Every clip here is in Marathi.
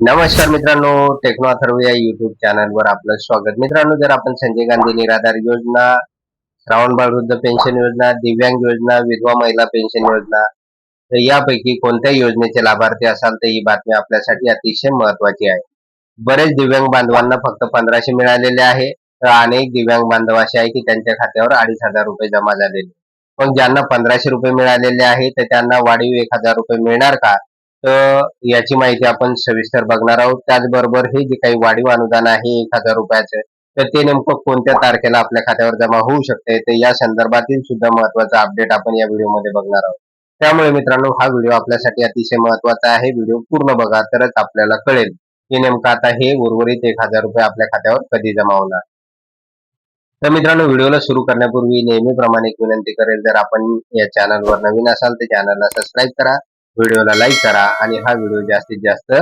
नमस्कार मित्रांनो टेक्नो अथर्व या युट्यूब चॅनलवर आपलं स्वागत. मित्रांनो जर आपण संजय गांधी निराधार योजना श्रावण बाळ वृद्ध पेन्शन योजना दिव्यांग योजना विधवा महिला पेन्शन योजना तर यापैकी कोणत्या योजनेचे लाभार्थी असाल तर ही बातमी आपल्यासाठी अतिशय महत्वाची आहे. बरेच दिव्यांग बांधवांना फक्त पंधराशे मिळालेले आहे तर अनेक दिव्यांग बांधव असे आहे की त्यांच्या खात्यावर अडीच हजार रुपये जमा झालेले पण ज्यांना पंधराशे रुपये मिळालेले आहे तर त्यांना वाढीव एक हजार रुपये मिळणार का? तर याची माहिती आपण सविस्तर बघणार आहोत. त्याचबरोबर हे जे काही वाढीव अनुदान आहे एक हजार रुपयाचं तर ते नेमकं कोणत्या तारखेला आपल्या खात्यावर जमा होऊ शकते? तर या संदर्भातील सुद्धा महत्त्वाचा अपडेट आपण या व्हिडिओमध्ये बघणार आहोत. त्यामुळे मित्रांनो हा व्हिडिओ आपल्यासाठी अतिशय महत्त्वाचा आहे. व्हिडिओ पूर्ण बघा तरच आपल्याला कळेल की नेमकं आता हे उर्वरित एक हजार रुपये आपल्या खात्यावर कधी जमा होणार. तर मित्रांनो व्हिडिओला सुरू करण्यापूर्वी नेहमीप्रमाणे एक विनंती करेल जर आपण या चॅनलवर नवीन असाल तर चॅनलला सबस्क्राईब करा. व्हिडिओला लाईक करा आणि हा व्हिडिओ जास्तीत जास्त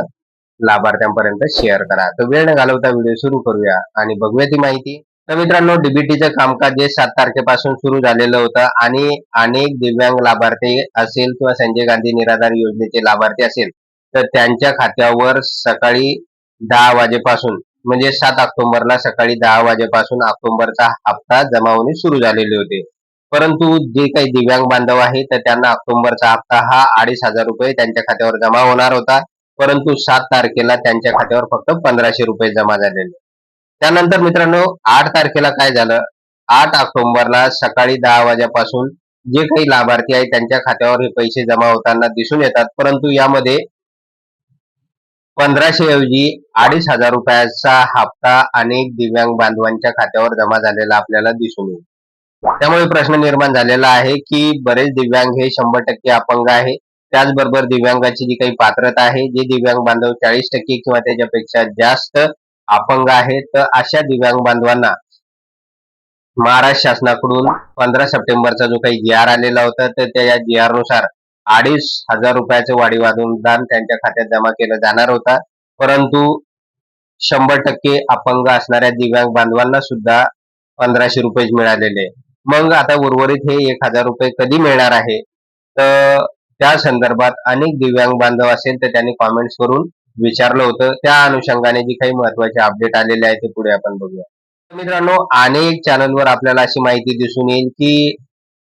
लाभार्थ्यांपर्यंत शेअर करा. तर वेळ न घालवता व्हिडिओ सुरू करूया आणि बघूया ती माहिती. तर मित्रांनो डीबीटीचं कामकाज जे सात तारखेपासून सुरू झालेलं होतं आणि अनेक दिव्यांग लाभार्थी असेल किंवा संजय गांधी निराधार योजनेचे लाभार्थी असेल तर त्यांच्या खात्यावर सकाळी दहा वाजेपासून म्हणजे सात ऑक्टोबरला सकाळी दहा वाजेपासून ऑक्टोबरचा हप्ता जमा होणे सुरू झालेले होते. परंतु जे काही दिव्यांग बांधव आहे तर त्यांना ऑक्टोबरचा हप्ता हा अडीच हजार रुपये त्यांच्या खात्यावर जमा होणार होता. परंतु सात तारखेला त्यांच्या खात्यावर फक्त पंधराशे रुपये जमा झालेले. त्यानंतर मित्रांनो आठ तारखेला काय झालं? आठ ऑक्टोबरला सकाळी दहा वाजेपासून जे काही लाभार्थी आहेत त्यांच्या खात्यावर हे पैसे जमा होताना दिसून येतात. परंतु यामध्ये पंधराशे ऐवजी अडीच हजार रुपयाचा हप्ता अनेक दिव्यांग बांधवांच्या खात्यावर जमा झालेला आपल्याला दिसून येईल. त्यामुळे प्रश्न निर्माण झालेला आहे की बरेच दिव्यांग हे शंभर टक्के अपंग आहे. त्याचबरोबर दिव्यांगाची जी काही पात्रता आहे जे दिव्यांग बांधव चाळीस टक्के किंवा त्याच्यापेक्षा जास्त अपंग आहे तर अशा दिव्यांग बांधवांना महाराष्ट्र शासनाकडून पंधरा सप्टेंबरचा जो काही जी आर आलेला होता तर त्या जी आरनुसार अडीच हजार रुपयाचं वाढीव अनुदान त्यांच्या खात्यात जमा केलं जाणार होता. परंतु शंभर टक्के अपंग असणाऱ्या दिव्यांग बांधवांना सुद्धा पंधराशे रुपये मिळालेले. मग आता उर्वरित हे एक हजार रुपये कधी मिळणार आहे? तर त्या संदर्भात अनेक दिव्यांग बांधव असेल तर त्यांनी कॉमेंट्स करून विचारलं होतं. त्या अनुषंगाने जी काही महत्त्वाचे अपडेट आलेले आहे ते पुढे आपण बघूया. मित्रांनो अनेक चॅनलवर आपल्याला अशी माहिती दिसून येईल की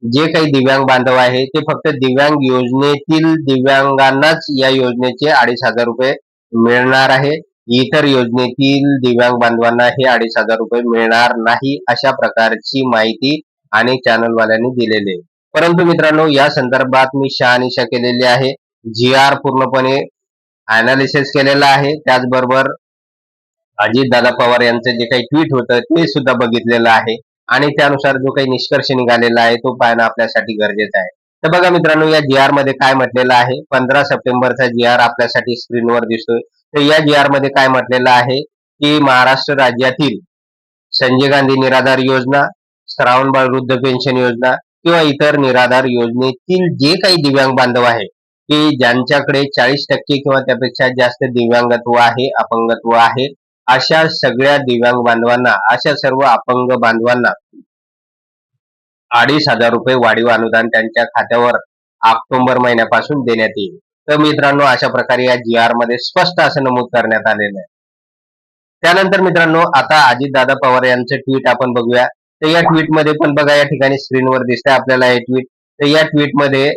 जे काही दिव्यांग बांधव आहे ते फक्त दिव्यांग योजनेतील दिव्यांगांनाच या योजनेचे अडीच हजार रुपये मिळणार आहे. इतर योजनेतील दिव्यांग बांधवांना हे अडीच हजार रुपये मिळणार नाही अशा प्रकारची माहिती अनेक चॅनलवाल्यांनी दिलेले. आहे परंतु मित्रांनो या संदर्भात मी शहानिशा केलेली आहे. जी आर पूर्णपणे अनालिसिस केलेला आहे. त्याचबरोबर अजित दादा पवार यांचं जे काही ट्विट होतं ते सुद्धा बघितलेलं आहे. आणि त्यानुसार जो काही निष्कर्ष निघालेला आहे तो पाहणं आपल्यासाठी गरजेचं आहे. तर बघा मित्रांनो या जी आरमध्ये काय म्हटलेलं आहे? पंधरा सप्टेंबरचा जी आर आपल्यासाठी स्क्रीनवर दिसतोय. तर या जी आरमध्ये काय म्हटलेलं आहे? की महाराष्ट्र राज्यातील संजय गांधी निराधार योजना श्रावणबाळ वृद्ध पेन्शन योजना किंवा इतर निराधार योजनेतील जे काही दिव्यांग बांधव आहे की ज्यांच्याकडे चाळीस टक्के किंवा त्यापेक्षा जास्त दिव्यांगत्व आहे अपंगत्व आहे अशा सगळ्या दिव्यांग बांधवांना अशा सर्व अपंग बांधवांना अडीच हजार रुपये वाढीव अनुदान त्यांच्या खात्यावर ऑक्टोबर महिन्यापासून देण्यात येईल. तर मित्रांनो अशा प्रकारे या जी आरमध्ये स्पष्ट असं नमूद करण्यात आलेलं आहे. त्यानंतर मित्रांनो आता अजितदादा पवार यांचं ट्विट आपण बघूया. तर या ट्विटमध्ये पण बघा या ठिकाणी स्क्रीनवर दिसतंय आपल्याला हे ट्विट तर या ट्विटमध्ये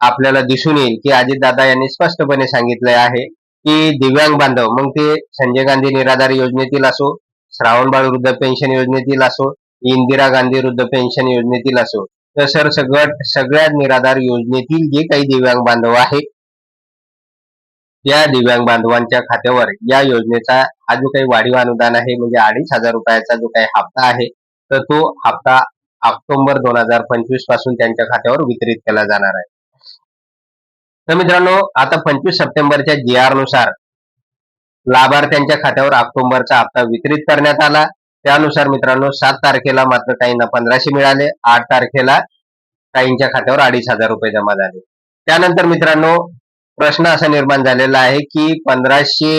आपल्याला दिसून येईल की अजितदादा यांनी स्पष्टपणे सांगितले आहे की दिव्यांग बांधव मग ते संजय गांधी निराधार योजनेतील असो श्रावणबाळ वृद्ध पेन्शन योजनेतील असो इंदिरा गांधी वृद्ध पेन्शन योजनेतील असो तर सर सगळं सगळ्या निराधार योजनेतील जे काही दिव्यांग बांधव आहेत त्या दिव्यांग बांधवांच्या खात्यावर या योजनेचा हा जो काही वाढीव अनुदान आहे म्हणजे अडीच हजार रुपयाचा जो काही हप्ता आहे तर तो हप्ता ऑक्टोबर दोन हजार पंचवीसपासून त्यांच्या खात्यावर वितरित केला जाणार आहे. तर मित्रांनो आता पंचवीस सप्टेंबरच्या जी आरनुसार लाभार्थ्यांच्या खात्यावर ऑक्टोबरचा हप्ता वितरित करण्यात आला. त्यानुसार मित्रांनो सात तारखेला मात्र काहींना पंधराशे मिळाले. आठ तारखेला काहींच्या खात्यावर अडीच हजार रुपये जमा झाले. त्यानंतर मित्रांनो प्रश्न असा निर्माण झालेला आहे की पंधराशे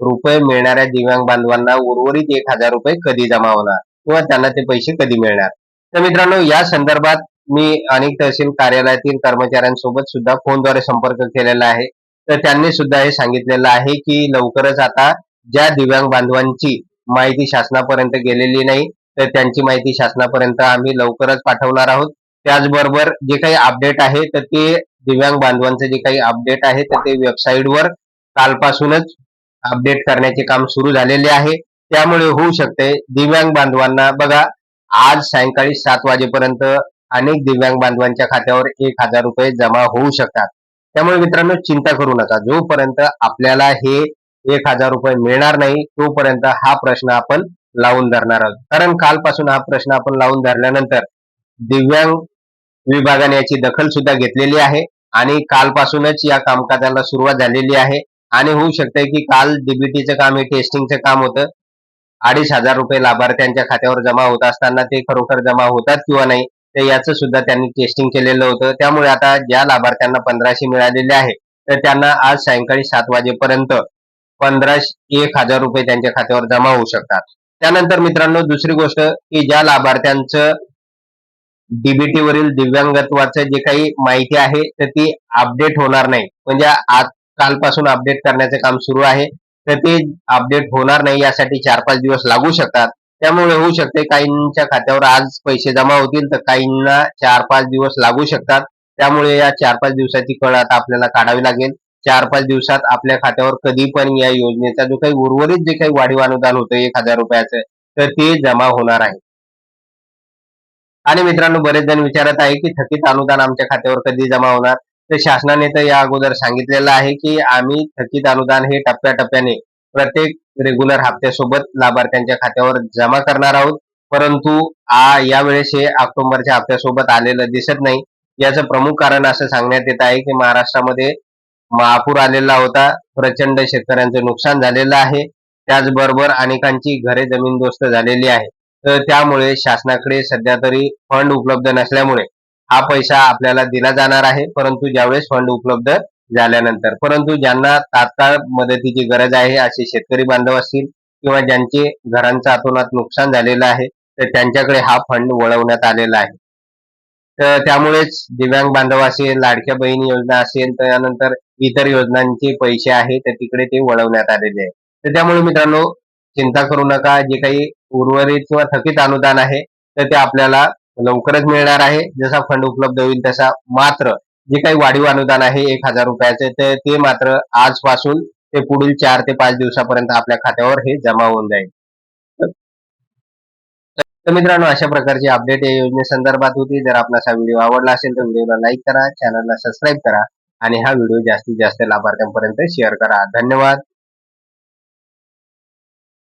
रुपये मिळणाऱ्या दिव्यांग बांधवांना उर्वरित एक हजार रुपये कधी जमा होणार? किंवा त्यांना ते पैसे कधी मिळणार? तर मित्रांनो या संदर्भात मी अनेक तहसील कार्यालयातील कर्मचाऱ्यांसोबत सुद्धा फोनद्वारे संपर्क केलेला आहे. तर त्यांनी सुद्धा हे सांगितलेलं आहे की लवकरच आता ज्या दिव्यांग बांधवांची माहिती शासनापर्यंत गेलेली नाही तर त्यांची माहिती शासनापर्यंत आम्ही लवकरच पाठवणार आहोत. त्याचबरोबर जे काही अपडेट आहे तर ते दिव्यांग बांधवांचे जे काही अपडेट आहे तर ते वेबसाईटवर कालपासूनच अपडेट करण्याचे काम सुरू झालेले आहे. त्यामुळे होऊ शकते दिव्यांग बांधवांना. बघा आज सायंकाळी सात वाजेपर्यंत अनेक दिव्यांग बांधवांच्या खात्यावर एक हजार रुपये जमा होऊ शकतात. त्यामुळे मित्रांनो चिंता करू नका. जोपर्यंत आपल्याला हे एक हजार रुपये मिळणार नाही तोपर्यंत हा प्रश्न आपण लावून धरणार आहोत. कारण कालपासून हा प्रश्न आपण लावून धरल्यानंतर दिव्यांग विभागाने याची दखल सुद्धा घेतलेली आहे आणि कालपासूनच या कामकाजाला सुरुवात झालेली आहे. आणि होऊ शकते की काल डीबीटीचं काम हे टेस्टिंगचं काम होतं. अडीच हजार रुपये लाभार्थ्यांच्या खात्यावर जमा होत असताना ते खरोखर जमा होतात किंवा नाही तर याचं सुद्धा त्यांनी टेस्टिंग केलेलं होतं. त्यामुळे आता ज्या लाभार्थ्यांना पंधराशे मिळालेले आहे तर त्यांना आज सायंकाळी सात वाजेपर्यंत पंधराशे एक हजार रुपये त्यांच्या खात्यावर जमा होऊ शकतात. त्यानंतर मित्रांनो दुसरी गोष्ट की ज्या लाभार्थ्यांचं डीबीटी वरील दिव्यांगत्वाचं जे काही माहिती आहे तर ती अपडेट होणार नाही. म्हणजे आज कालपासून अपडेट करण्याचे काम सुरू आहे. तर ते अपडेट होणार नाही यासाठी चार पाच दिवस लागू शकतात. त्यामुळे होऊ शकते काहींच्या खात्यावर आज पैसे जमा होतील तर काहींना चार पाच दिवस लागू शकतात. त्यामुळे या चार पाच दिवसाची कळ आता आपल्याला काढावी लागेल. चार पाच दिवसात आपल्या खात्यावर कधी पण या योजनेचा जो काही उर्वरित जे काही वाढीव अनुदान होतं एक हजार रुपयाचं तर ते जमा होणार आहे. आणि मित्रांनो बरेच जण विचारत आहे की थकीत अनुदान आमच्या खात्यावर कधी जमा होणार? तर शासनाने तर या अगोदर सांगितलेलं आहे की आम्ही थकीत अनुदान हे टप्प्याटप्प्याने प्रत्येक रेग्युलर हप्त्यासोबत लाभार्थ्यांच्या खात्यावर जमा करणार आहोत. परंतु आ यावेळेस हे ऑक्टोबरच्या हप्त्यासोबत आलेलं दिसत नाही. याचं प्रमुख कारण असं सांगण्यात येत आहे की महाराष्ट्रामध्ये महापूर आलेला होता. प्रचंड शेतकऱ्यांचं नुकसान झालेलं आहे. त्याचबरोबर अनेकांची घरे जमीनदोस्त झालेली आहे. तर त्यामुळे शासनाकडे सध्या तरी फंड उपलब्ध नसल्यामुळे हा पैसा आपल्याला दिला जाणार आहे. परंतु ज्यावेळेस फंड उपलब्ध झाल्यानंतर परंतु ज्यांना तात्काळ मदतीची गरज आहे असे शेतकरी बांधव असतील किंवा ज्यांचे घरांचं अतोनात नुकसान झालेलं आहे तर त्यांच्याकडे हा फंड वळवण्यात आलेला आहे. तर त्यामुळेच दिव्यांग बांधव असेल लाडक्या बहिणी योजना असेल त्यानंतर इतर योजनांचे पैसे आहे तर तिकडे ते वळवण्यात आलेले आहे. तर त्यामुळे मित्रांनो चिंता करू नका. जे काही उर्वरित किंवा थकीत अनुदान आहे तर ते आपल्याला लवकरच मिळणार आहे. जसा फंड उपलब्ध होईल तसा मात्र जे काही वाढीव अनुदान आहे एक हजार रुपयाचे ते, ते मात्र आजपासून ते पुढील चार ते पाच दिवसापर्यंत आपल्या खात्यावर हे जमा होऊन जाईल. तर मित्रांनो अशा प्रकारची अपडेट या योजनेसंदर्भात होती. जर आपला हा व्हिडिओ आवडला असेल तर व्हिडिओला लाईक करा चॅनलला सबस्क्राईब करा आणि हा व्हिडिओ जास्तीत जास्त लाभार्थ्यांपर्यंत शेअर करा. धन्यवाद.